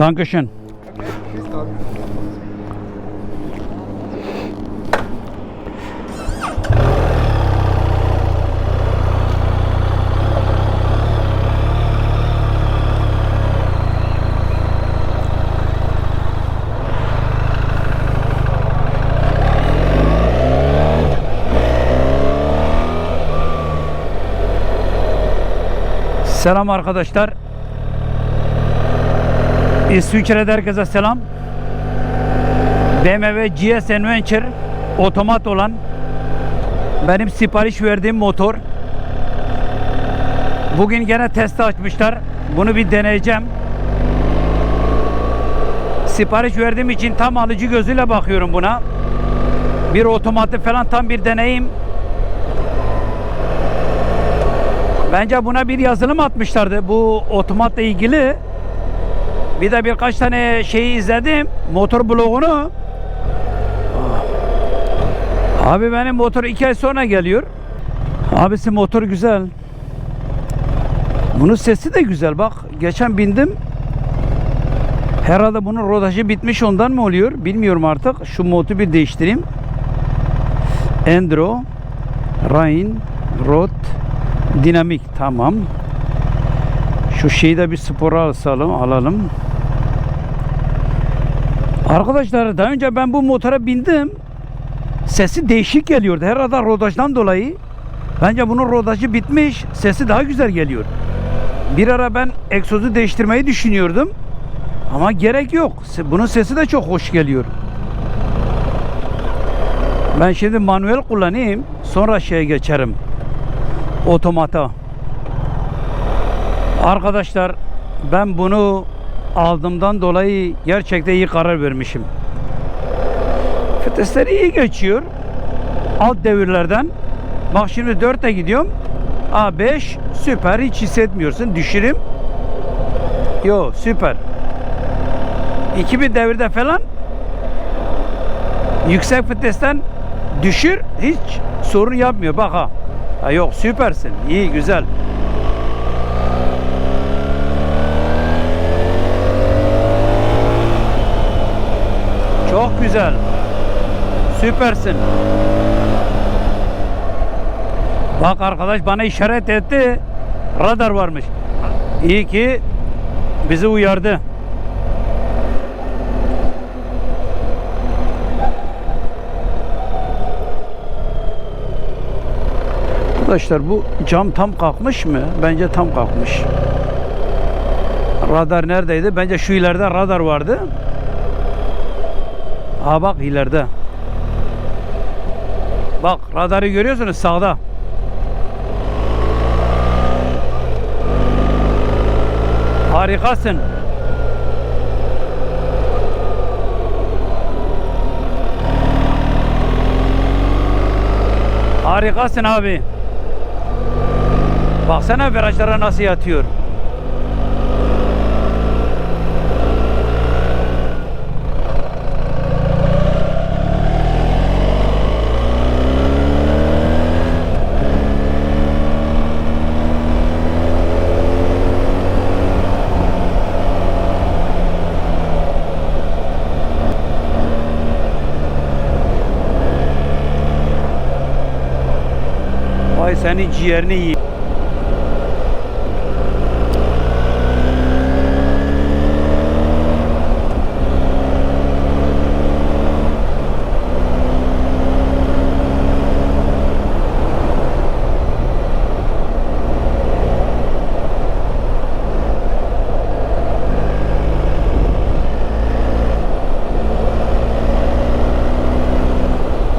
Dankeschön. Selam arkadaşlar. İsviçre'de herkese selam. BMW GS Adventure otomat olan benim sipariş verdiğim motor. Bugün gene testi açmışlar. Bunu bir deneyeceğim. Sipariş verdiğim için tam alıcı gözüyle bakıyorum buna. Bir otomatı falan tam bir deneyim. Bence buna bir yazılım atmışlardı bu otomatla ilgili. Bir de birkaç tane şeyi izledim. Motor blogunu. Abi benim motor iki ay sonra geliyor. Abisi motor güzel. Bunun sesi de güzel bak. Geçen bindim. Herhalde bunun rodajı bitmiş ondan mı oluyor? Bilmiyorum artık. Şu modu bir değiştireyim. Endro Rain Rod Dinamik tamam. Şu şeyi de bir spora alalım, alalım. Arkadaşlar daha önce ben bu motora bindim. Sesi değişik geliyordu. Herhalde rodajdan dolayı. Bence bunun rodajı bitmiş. Sesi daha güzel geliyor. Bir ara ben egzozu değiştirmeyi düşünüyordum. Ama gerek yok. Bunun sesi de çok hoş geliyor. Ben şimdi manuel kullanayım. Sonra şeye geçerim otomata. Arkadaşlar ben bunu aldığımdan dolayı gerçekten iyi karar vermişim. Vitesler iyi geçiyor. Alt devirlerden. Bak şimdi 4'e gidiyorum. A5 süper hiç hissetmiyorsun. Düşürüm. Yo süper. 2000 devirde falan yüksek vitesten düşür hiç sorun yapmıyor. Bak ha. Ha yok süpersin. İyi güzel. Güzel. Süpersin. Bak arkadaş bana işaret etti. Radar varmış. İyi ki bizi uyardı. Arkadaşlar bu cam tam kalkmış mı? Bence tam kalkmış. Radar neredeydi? Bence şu ileride radar vardı. Ha bak ileride. Bak radarı görüyorsunuz sağda. Harikasın. Harikasın abi. Baksana virajlara nasıl yatıyor. Vay senin ciğerini yiyeyim.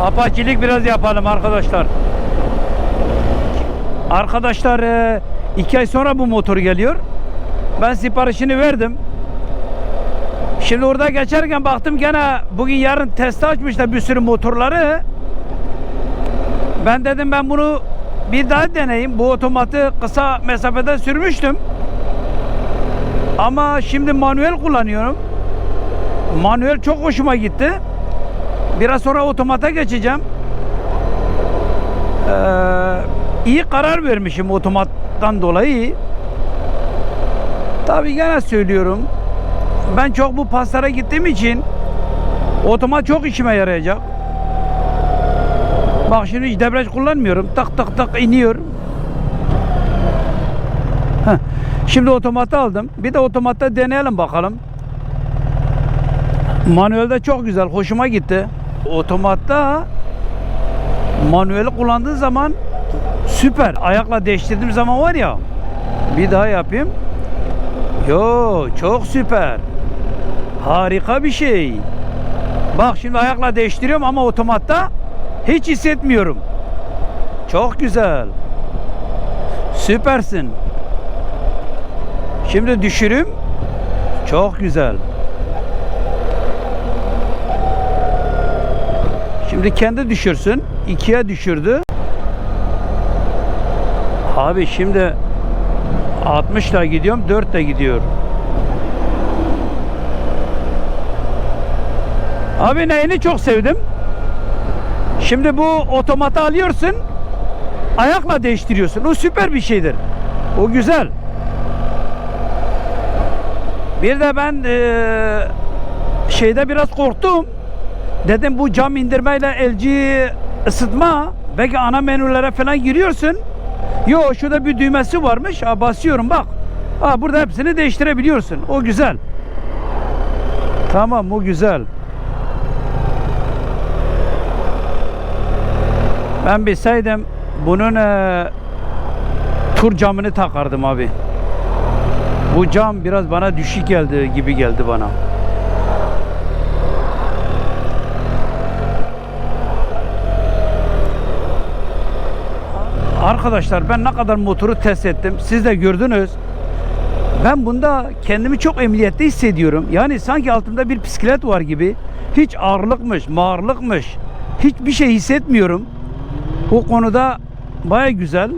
Apaçilik biraz yapalım arkadaşlar. Arkadaşlar e, iki ay sonra bu motor geliyor. Ben siparişini verdim. Şimdi orada geçerken baktım gene bugün yarın testi açmışlar bir sürü motorları. Ben dedim ben bunu bir daha deneyeyim. Bu otomatı kısa mesafede sürmüştüm. Ama şimdi manuel kullanıyorum. Manuel çok hoşuma gitti. Biraz sonra otomata geçeceğim. Ee, iyi karar vermişim otomattan dolayı. Tabii gene söylüyorum. ben çok bu pastara gittiğim için otomat çok işime yarayacak. Bak şimdi hiç debriyaj kullanmıyorum. Tak tak tak iniyor. Şimdi otomatı aldım. Bir de otomatta deneyelim bakalım. Manuelde çok güzel. Hoşuma gitti. Otomatta manueli kullandığı zaman süper. Ayakla değiştirdiğim zaman var ya. Bir daha yapayım. Yo çok süper. Harika bir şey. Bak şimdi ayakla değiştiriyorum ama otomatta hiç hissetmiyorum. Çok güzel. Süpersin. Şimdi düşürüm. Çok güzel. Şimdi kendi düşürsün. İkiye düşürdü. Abi şimdi 60 ile gidiyorum. 4 de gidiyor. Abi neyini çok sevdim. Şimdi bu otomata alıyorsun. Ayakla değiştiriyorsun. O süper bir şeydir. O güzel. Bir de ben eee, şeyde biraz korktum. Dedim bu cam indirmeyle LG ısıtma belki ana menülere falan giriyorsun. Yo şurada bir düğmesi varmış. Ha, basıyorum bak. Ha, burada hepsini değiştirebiliyorsun. O güzel. Tamam o güzel. Ben bilseydim bunun eee, tur camını takardım abi. Bu cam biraz bana düşük geldi gibi geldi bana. Arkadaşlar ben ne kadar motoru test ettim. Siz de gördünüz. Ben bunda kendimi çok emniyette hissediyorum. Yani sanki altımda bir bisiklet var gibi. Hiç ağırlıkmış, mağırlıkmış. Hiçbir şey hissetmiyorum. O konuda baya güzel.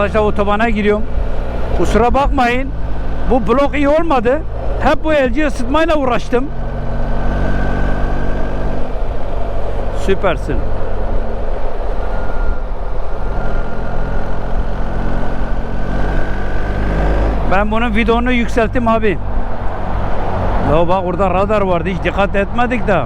Arkadaşlar otobana giriyorum. Kusura bakmayın. Bu blok iyi olmadı. Hep bu LG ısıtmayla uğraştım. Süpersin. Ben bunun videonu yükselttim abi. Ya bak orada radar vardı hiç dikkat etmedik de.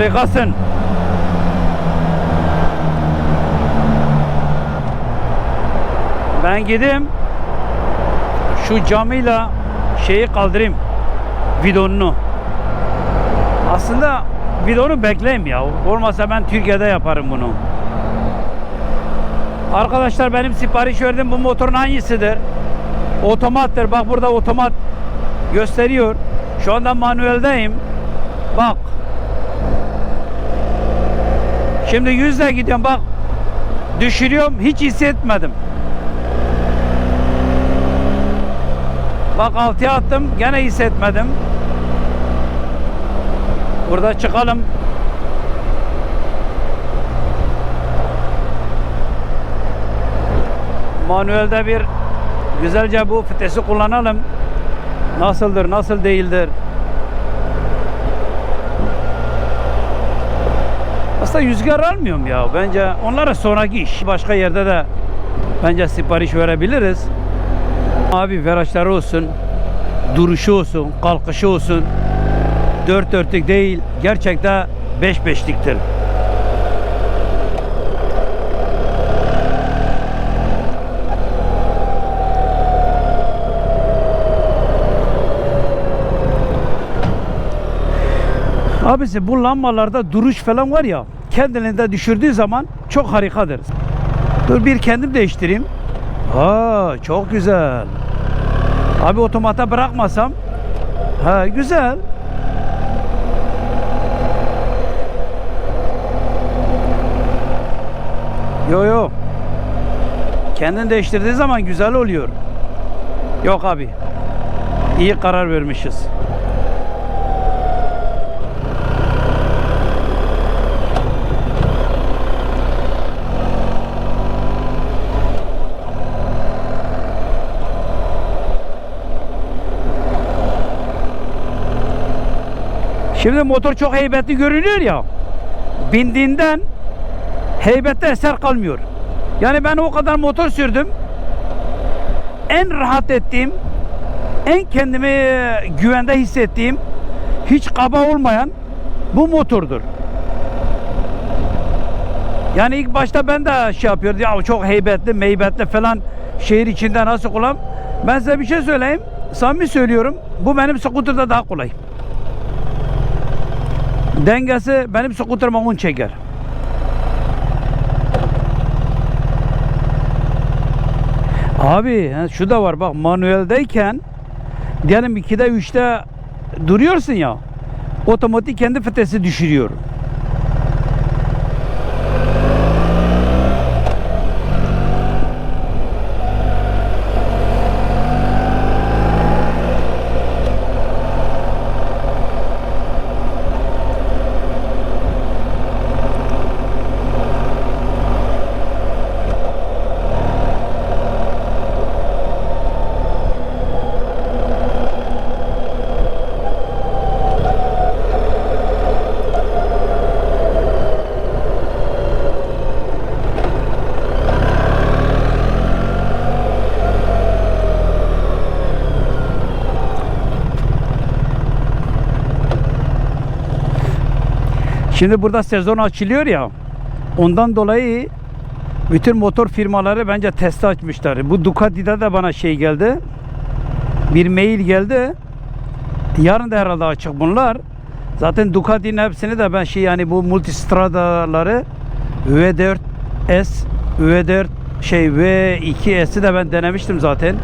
Harikasın. Ben gideyim şu camıyla şeyi kaldırayım vidonunu. Aslında vidonu bekleyeyim ya. Olmasa ben Türkiye'de yaparım bunu. Arkadaşlar benim sipariş verdiğim bu motorun hangisidir? Otomattır. Bak burada otomat gösteriyor. Şu anda manueldeyim. Bak Şimdi yüzle gidiyorum bak. Düşürüyorum hiç hissetmedim. Bak altıya attım gene hissetmedim. Burada çıkalım. Manuelde bir güzelce bu fitesi kullanalım. Nasıldır, nasıl değildir? Aslında rüzgar almıyorum ya. Bence onlara sonraki iş. Başka yerde de bence sipariş verebiliriz. Abi veraçları olsun, duruşu olsun, kalkışı olsun. Dört dörtlük değil, gerçekten beş beşliktir. Abisi bu lambalarda duruş falan var ya kendini de düşürdüğü zaman çok harikadır. Dur bir kendim değiştireyim. Ha çok güzel. Abi otomata bırakmasam. Ha güzel. Yo yo. Kendin değiştirdiği zaman güzel oluyor. Yok abi. İyi karar vermişiz. Şimdi motor çok heybetli görünüyor ya. Bindiğinden heybette eser kalmıyor. Yani ben o kadar motor sürdüm. En rahat ettiğim, en kendimi güvende hissettiğim, hiç kaba olmayan bu motordur. Yani ilk başta ben de şey yapıyordum. Ya çok heybetli, meybetli falan şehir içinde nasıl kullan? Ben size bir şey söyleyeyim. Samimi söylüyorum. Bu benim skuterda daha kolay. Dengesi benim skuterıma un çeker. Abi şu da var bak manueldeyken diyelim 2'de 3'te duruyorsun ya otomatik kendi fitesi düşürüyor. Şimdi burada sezon açılıyor ya. Ondan dolayı bütün motor firmaları bence testi açmışlar. Bu Ducati'de de bana şey geldi. Bir mail geldi. Yarın da herhalde açık bunlar. Zaten Ducati'nin hepsini de ben şey yani bu multistradaları V4S, V4 şey V2S'i de ben denemiştim zaten.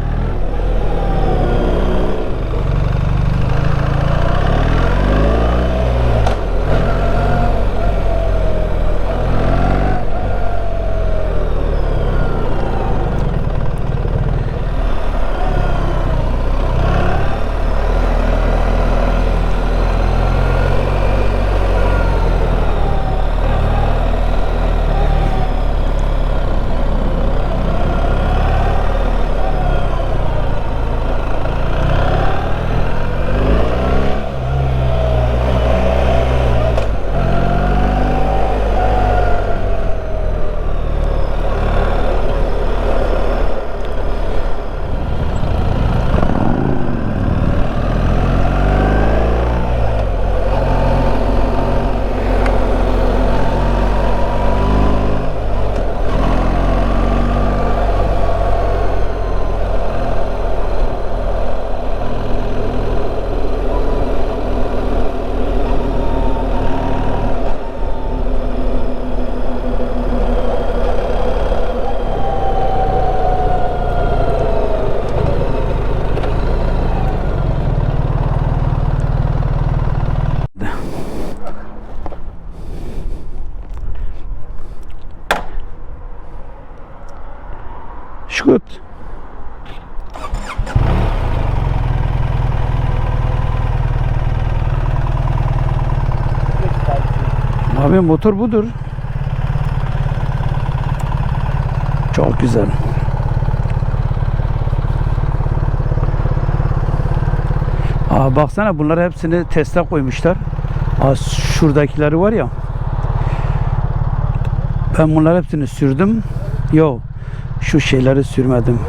Abi motor budur. Çok güzel. Aa, baksana bunları hepsini teste koymuşlar. Aa, şuradakileri var ya. Ben bunları hepsini sürdüm. Yok. Şu şeyleri sürmedim.